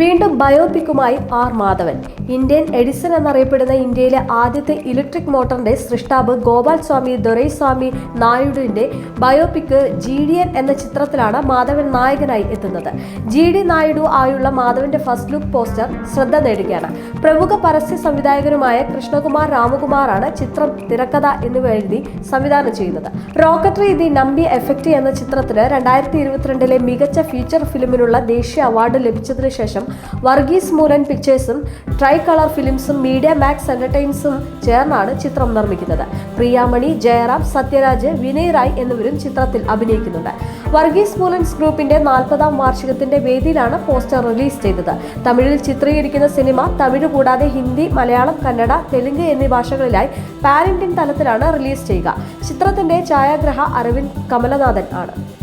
വീണ്ടും ബയോപിക്കുമായി R Madhavan. Indian Edison എന്നറിയപ്പെടുന്ന ഇന്ത്യയിലെ ആദ്യത്തെ ഇലക്ട്രിക് മോട്ടറിന്റെ സൃഷ്ടാവ് ഗോപാൽ സ്വാമി ദൊരൈസ്വാമി നായിഡുവിന്റെ ബയോപിക് ജി ഡി എൻ എന്ന ചിത്രത്തിലാണ് മാധവൻ നായകനായി എത്തുന്നത്. ജി ഡി നായിഡു ആയുള്ള മാധവന്റെ ഫസ്റ്റ് ലുക്ക് പോസ്റ്റർ ശ്രദ്ധ നേടുകയാണ്. പ്രമുഖ പരസ്യ സംവിധായകനുമായ കൃഷ്ണകുമാർ രാമകുമാറാണ് ചിത്രം തിരക്കഥ എന്നിവ എഴുതി സംവിധാനം ചെയ്യുന്നത്. റോക്കറ്ററി ദി നമ്പി എഫക്റ്റ് എന്ന ചിത്രത്തിന് രണ്ടായിരത്തി ഇരുപത്തിരണ്ടിലെ മികച്ച ഫീച്ചർ ഫിലിമിനുള്ള ദേശീയ അവാർഡ് ലഭിച്ചതിനു ശേഷം വർഗീസ് മൂലൻ പിക്ചേഴ്സും ട്രൈ കളർ ഫിലിംസും മീഡിയ മാക്സ് എന്റർടൈൻസും ചേർന്നാണ് ചിത്രം നിർമ്മിക്കുന്നത്. പ്രിയാമണി ജയറാം സത്യരാജ് വിനയ് റായ് എന്നിവരും ചിത്രത്തിൽ അഭിനയിക്കുന്നുണ്ട്. വർഗീസ് മൂലൻസ് ഗ്രൂപ്പിന്റെ നാൽപ്പതാം വാർഷികത്തിന്റെ വേദിയിലാണ് പോസ്റ്റർ റിലീസ് ചെയ്തത്. തമിഴിൽ ചിത്രീകരിക്കുന്ന സിനിമ തമിഴ് കൂടാതെ ഹിന്ദി മലയാളം കന്നഡ തെലുങ്ക് എന്നീ ഭാഷകളിലായി പാരന്റിംഗ് തലത്തിലാണ് റിലീസ് ചെയ്യുക. ചിത്രത്തിന്റെ ഛായാഗ്രഹ അരവിന്ദ് കമലനാഥൻ ആണ്.